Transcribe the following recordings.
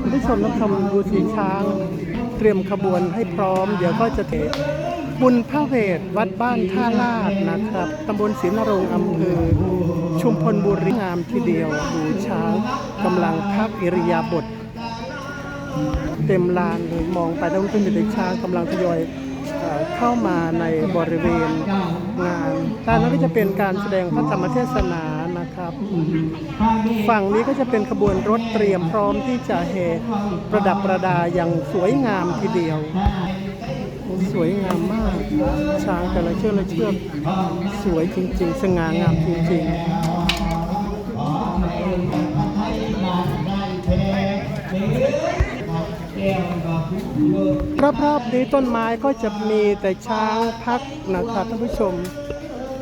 คุณผู้ชมต้องทำดูสีช้าง เตรียมขบวนให้พร้อม เดี๋ยวก็จะเทบุญพระเวทวัดบ้านท่าลาดนะครับตำบลศรีนรงค์อำเภอชุมพลบุรีงามทีเดียวดูช้างกำลังพักอิริยาบถเต็มลานเลยมองไปแล้วขึ้นจะเป็นช้างกำลังทยอยเข้ามาในบริเวณงานด้านนั้นก็จะเป็นการแสดงพระธรรมเทศนา ครับฝั่งนี้ก็จะเป็นขบวนรถเตรียมพร้อมที่จะเฮประดับประดาอย่างสวยงามทีเดียว สวยงามมาก ช้างแต่ละเชือกละเชือกสวยจริง ๆ สง่างามจริงๆรอบๆนี้ต้นไม้ก็จะมีแต่ช้างพักนะครับท่านผู้ชม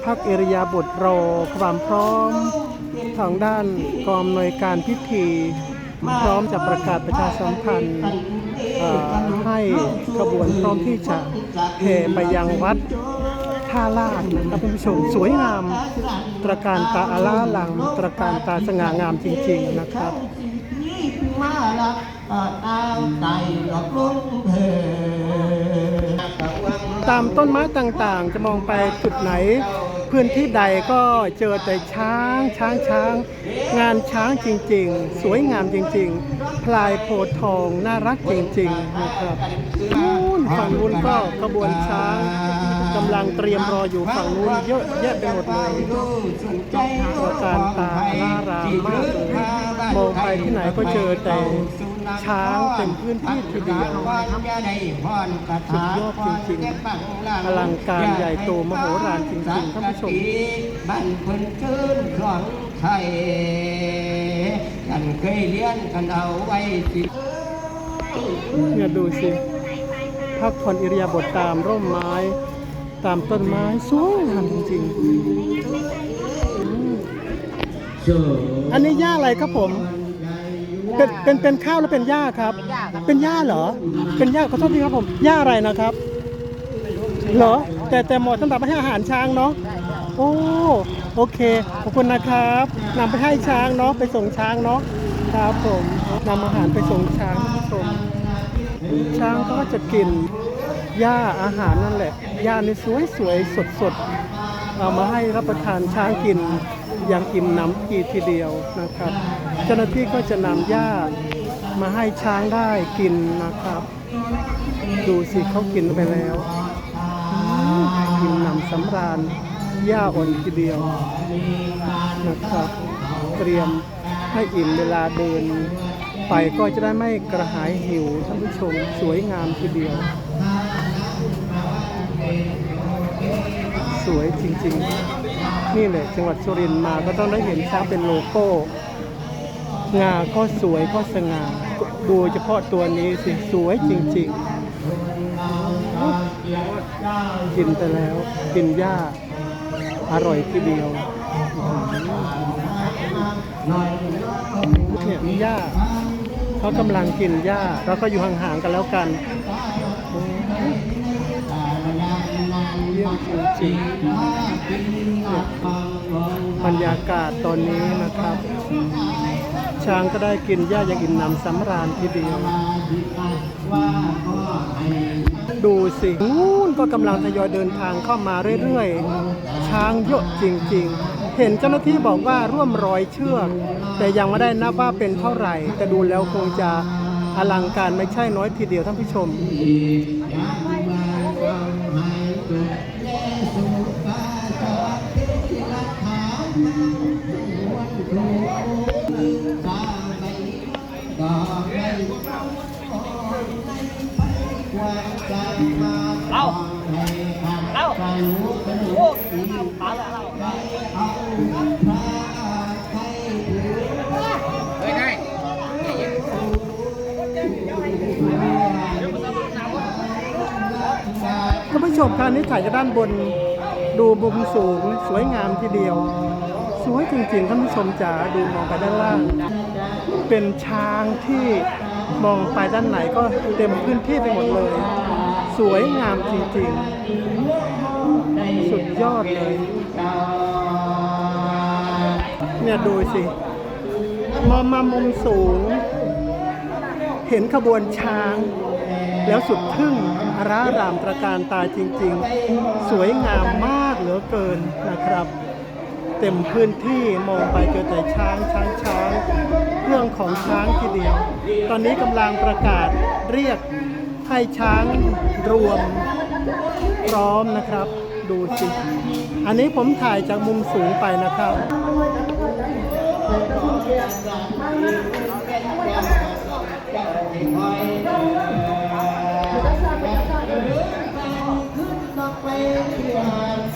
พักเอริยาบทรอความพร้อม ทางด้านกองอำนวยการพิธี พร้อมจะประกาศประชาสัมพันธ์ให้ขบวนพร้อมที่จะแห่ไปยังวัดท่าลาดนะครับท่านผู้ชมสวยงาม ตระการตาอาล่าหลัง ตระการตาสง่างามจริง ๆนะครับมาละตามใจหลอกลุ่มเพตามต้นไม้ต่างๆ จะมองไปจุดไหน พื้นที่ใดก็เจอแต่ช้างช้างช้าง งานช้างจริง ๆ สวยงามจริง ๆ พลายโพทองน่ารักจริง ๆ นะครับนู่นฝั่งนู้นก็ขบวนช้างกำลังเตรียมรออยู่ฝั่งนู้นเยอะแยะไปหมดเลยตระการตาล่ารามมากเลยมองไปที่ไหนก็เจอแต่ ช้างเต็มพื้นที่ทีเดียวสุดยอดจริงๆอลังการใหญ่โตมโหฬารจริงๆท่านผู้ชมบ้านคนชื่นของไทยกันเคยเลี้ยนกันเอาไว้สิเนี่ยดูสิพักผ่อนอิริยาบถตามร่มไม้ ตามต้นไม้สวยงามจริงๆอันนี้หญ้าอะไรครับผม เป็นเป็นเป็นข้าวหรือเป็นหญ้าครับ เป็นหญ้าเหรอ เป็นหญ้าขอโทษทีครับผมหญ้าอะไรนะครับเหรอแต่แต่เหมาะสำหรับให้อาหารช้างเนาะโอ้โอเคขอบคุณนะครับนำไปให้ช้างเนาะไปส่งช้างเนาะครับผมนำอาหารไปส่งช้างท่านผู้ชมช้างเขาก็จะกินหญ้าอาหารนั่นแหละหญ้านี่สวยสวยสดสดๆเอามาให้รับประทานช้างกินอ ย่างอิ่มหน้ำกีทีเดียวนะครับ เจ้าหน้าที่ก็จะนำหญ้ามาให้ช้างได้กินนะครับ ดูสิเขากินไปแล้วอืมกินหนำสำราญหญ้าอ่อนทีเดียวนะครับ เตรียมให้อิ่มเวลาเดิน ไปก็จะได้ไม่กระหายหิวท่านผู้ชมสวยงามทีเดียว สวยจริงๆ นี่แหละจังหวัดสุรินทร์มาก็ต้องได้เห็นช้างเป็นโลโก้ งาก็สวยก็สง่าดูเฉพาะตัวนี้สิสวยจริงๆ กินไปแล้วกินหญ้า อร่อยทีเดียวเนี่ยหญ้าเขากำลังกินหญ้าเราก็อยู่ห่างๆกันแล้วกันโอ้เยี่ยมจริงๆเนี่ย บรรยากาศตอนนี้นะครับ ช้างก็ได้กินหญ้าอย่างอิ่มหนำสำราญทีเดียวดูสินู่นก็กำลังทยอยเดินทางเข้ามาเรื่อยๆ ช้างเยอะจริง ๆ เห็นเจ้าหน้าที่บอกว่าร่วมร้อยเชือก แต่ยังไม่ได้นับว่าเป็นเท่าไหร่ แต่ดูแล้วคงจะอลังการไม่ใช่น้อยทีเดียวท่านผู้ชม เราเราโอ้มาแล้วเอาเท่านผู้ชมคราวนี้ถ่ายจากด้านบนดูมุมสูงสวยงามทีเดียว สวยจริงๆท่านผู้ชมจ๋าดูมองไปด้านล่าง เป็นช้างที่มองไปด้านไหนก็เต็มพื้นที่ไปหมดเลย สวยงามจริงๆ สุดยอดเลย เนี่ยดูสิมองมามุมสูง เห็นขบวนช้าง แล้วสุดทึ่งร่ารามตระการตาจริง ๆ สวยงามมากเหลือเกินนะครับ เต็มพื้นที่มองไปเจอแต่ช้างช้างช้างเรื่องของช้างทีเดียว ตอนนี้กำลังประกาศเรียกให้ช้างรวมพร้อมนะครับ ดูสิ อันนี้ผมถ่ายจากมุมสูงไปนะครับ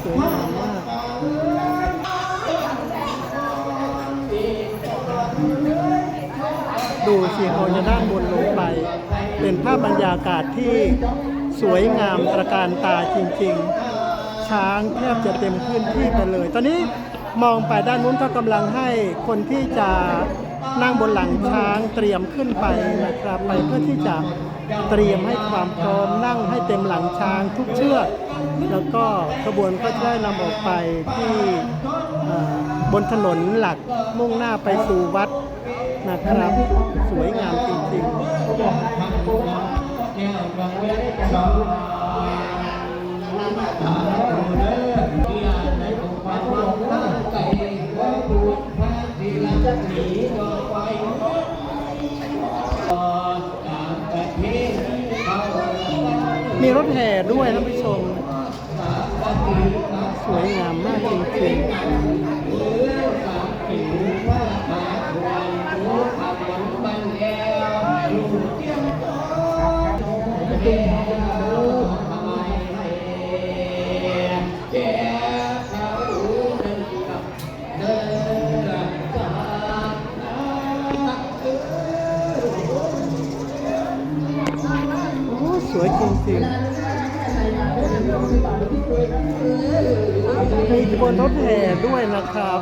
สวยงามมากดูสิโอจะด้านบนลงไป เป็นภาพบรรยากาศที่สวยงามตระการตาจริงๆ ช้างแทบจะเต็มพื้นที่ไปเลย ตอนนี้มองไปด้านนู้นก็กำลังให้คนที่จะนั่งบนหลังช้างเตรียมขึ้นไปนะครับไปเพื่อที่จะเตรียมให้ความพร้อมนั่งให้เต็มหลังช้างทุกเชือก แล้วก็ขบวนก็จะได้นำออกไปที่บนถนนหลักมุ่งหน้าไปสู่วัดนะครับ สวยงามจริงๆ มีรถแห่ด้วยท่านผู้ชม สวยงามมากจริงๆโอ้สวยจริงๆ มีขบวนรถแห่ด้วยนะครับ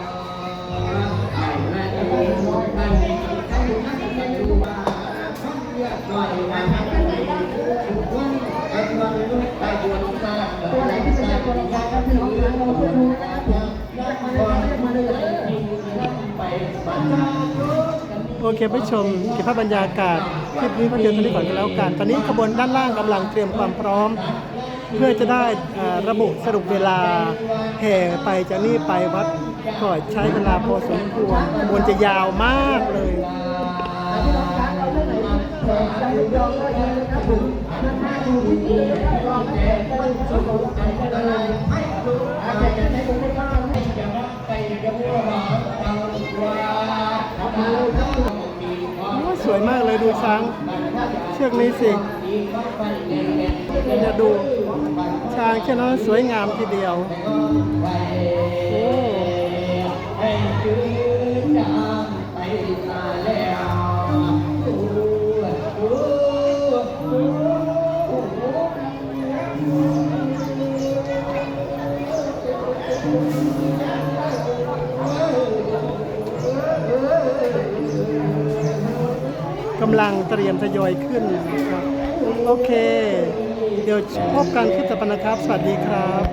โอเคผู้ชมเก็บภาพบรรยากาศคลิปนี้ก็เดียวเท่านี้ก่อนก็แล้วกัน ตอนนี้ขบวนด้านล่างกำลังเตรียมความพร้อม เพื่อจะได้ระบุสรุปเวลาแห่ไปจากนี่ไปวัดก็ใช้เวลาพอสมควรขบวนจะยาวมากเลยสวยมากเลยดูช้าง เชือกนี้สิจะดูางเชือกนั้นสวยงามทีเดียวโอ้กำลังเตรียมทยอยขึ้นนะครับ โอเค เดี๋ยวพบกันคลิปต่อไปนะครับ สวัสดีครับ